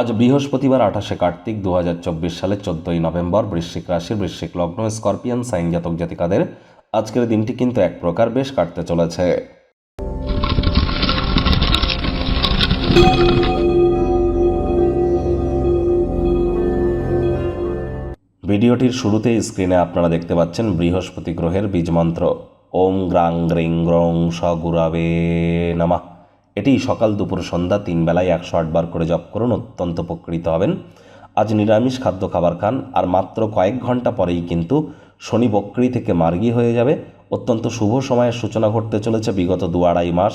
আজ বৃহস্পতিবার আঠাশে কার্তিক দু হাজার চব্বিশ সালের চোদ্দোই নভেম্বর বৃশ্চিক রাশির বৃশ্চিক লগ্ন, স্করপিয়ান, সাইন জাতক জাতিকাদের আজকের দিনটি কিন্তু এক প্রকার বেশ কাটতে চলেছে। ভিডিওটির শুরুতে স্ক্রিনে আপনারা দেখতে পাচ্ছেন বৃহস্পতি গ্রহের বীজমন্ত্র ওম গ্রাং গ্রিং গ্রং স গুরাবে নামা। এটি সকাল দুপুর সন্ধ্যা তিন বেলায় একশো আটবার করে জপ করুন, অত্যন্ত উপকৃত হবেন। আজ নিরামিষ খাদ্য খাবার খান, আর মাত্র কয়েক ঘণ্টা পরেই কিন্তু শনি বক্রি থেকে মার্গী হয়ে যাবে। অত্যন্ত শুভ সময়ের সূচনা ঘটতে চলেছে বিগত দু আড়াই মাস।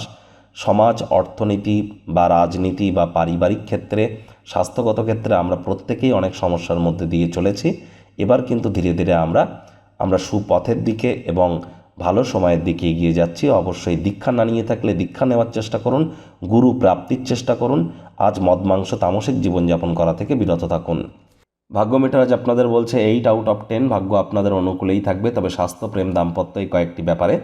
সমাজ, অর্থনীতি বা রাজনীতি বা পারিবারিক ক্ষেত্রে, স্বাস্থ্যগত ক্ষেত্রে আমরা প্রত্যেকেই অনেক সমস্যার মধ্যে দিয়ে চলেছি। এবার কিন্তু ধীরে ধীরে আমরা আমরা সুপথের দিকে এবং ভালো সময়ের দিকে এগিয়ে যাচ্ছি। অবশ্যই দীক্ষা না নিয়ে থাকলে দীক্ষা নেওয়ার চেষ্টা করুন, গুরু প্রাপ্তির চেষ্টা করুন। আজ মদ, মাংস, তামসিক জীবনযাপন করা থেকে বিরত থাকুন। ভাগ্য মিটার আজ আপনাদের বলছে এইট আউট অফ টেন ভাগ্য আপনাদের অনুকূলেই থাকবে, তবে স্বাস্থ্য, প্রেম, দাম্পত্য এই কয়েকটি ব্যাপারে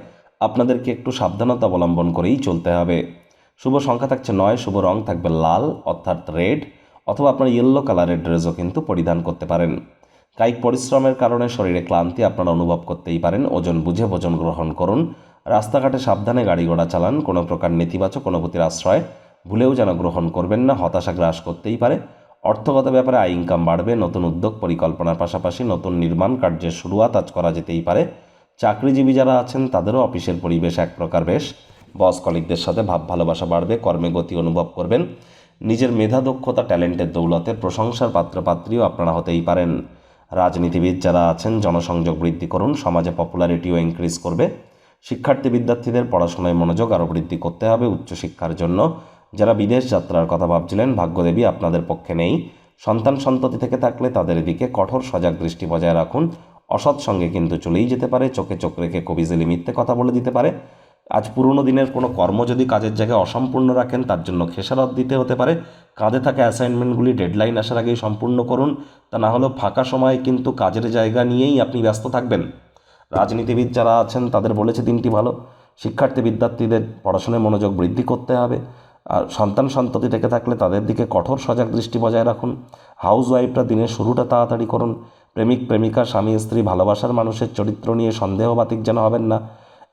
আপনাদেরকে একটু সাবধানতা অবলম্বন করেই চলতে হবে। শুভ সংখ্যা থাকছে নয়, শুভ রং থাকবে লাল, অর্থাৎ রেড অথবা আপনার ইয়েলো কালারের ড্রেসও কিন্তু পরিধান করতে পারেন। কায়িক পরিশ্রমের কারণে শরীরে ক্লান্তি আপনারা অনুভব করতেই পারেন। ওজন বুঝে ভোজন গ্রহণ করুন। রাস্তাঘাটে সাবধানে গাড়ি ঘোড়া চালান। কোনো প্রকার নেতিবাচক অনুভূতির আশ্রয় ভুলেও যেন গ্রহণ করবেন না, হতাশা গ্রাস করতেই পারে। অর্থগত ব্যাপারে আয় ইনকাম বাড়বে। নতুন উদ্যোগ পরিকল্পনার পাশাপাশি নতুন নির্মাণ কার্যের শুরুয়াত আজ করা যেতেই পারে। চাকরিজীবী যারা আছেন, তাদেরও অফিসের পরিবেশ এক প্রকার বেশ। বস কলিকদের সাথে ভাব ভালোবাসা বাড়বে, কর্মে গতি অনুভব করবেন। নিজের মেধা, দক্ষতা, ট্যালেন্টের দৌলতে প্রশংসার পাত্রপাত্রীও আপনারা হতেই পারেন। রাজনীতিবিদ যারা আছেন, জনসংযোগ বৃদ্ধি করুন, সমাজে পপুলারিটিও ইনক্রিজ করবে। শিক্ষার্থী বিদ্যার্থীদের পড়াশোনায় মনোযোগ আরও বৃদ্ধি করতে হবে উচ্চশিক্ষার জন্য। যারা বিদেশ যাত্রার কথা ভাবছিলেন, ভাগ্যদেবী আপনাদের পক্ষে নেই। সন্তান সন্ততি থেকে থাকলে তাদের দিকে কঠোর সজাগ দৃষ্টি বজায় রাখুন। অসৎ সঙ্গে কিন্তু চলেই যেতে পারে, চোখে চোখ রেখে কবিজেলি মিথ্যে কথা বলে দিতে পারে। আজ পুরনো দিনের কোনো কর্ম যদি কাজের জায়গায় অসম্পূর্ণ রাখেন, তার জন্য খেসারত দিতে হতে পারে। কাঁধে থাকা অ্যাসাইনমেন্টগুলি ডেডলাইন আসার আগেই সম্পূর্ণ করুন, তা না হলেও ফাঁকা সময় কিন্তু কাজের জায়গা নিয়েই আপনি ব্যস্ত থাকবেন। রাজনীতিবিদ যারা আছেন, তাদের বলেছে দিনটি ভালো। শিক্ষার্থী বিদ্যার্থীদের পড়াশোনায় মনোযোগ বৃদ্ধি করতে হবে। আর সন্তান সন্ততি থেকে থাকলে তাদের দিকে কঠোর সজাগ দৃষ্টি বজায় রাখুন। হাউস ওয়াইফরা দিনের শুরুটা তাড়াতাড়ি করুন। প্রেমিক, প্রেমিকা, স্বামী, স্ত্রী, ভালোবাসার মানুষের চরিত্র নিয়ে সন্দেহবাতিক যেন হবেন না।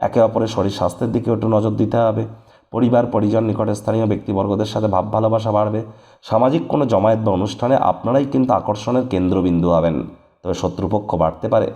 একে অপরের শরীর স্বাস্থ্যের দিকে একটু নজর দিতে হবে। পরিবার, পরিজন নিকটে স্থানীয় ব্যক্তিবর্গদের সাথে ভাব ভালোবাসা বাড়বে। সামাজিক কোনো জমায়েত বা অনুষ্ঠানে আপনারাই কিন্তু আকর্ষণের কেন্দ্রবিন্দু হবেন। তবে শত্রুপক্ষ বাড়তে পারে।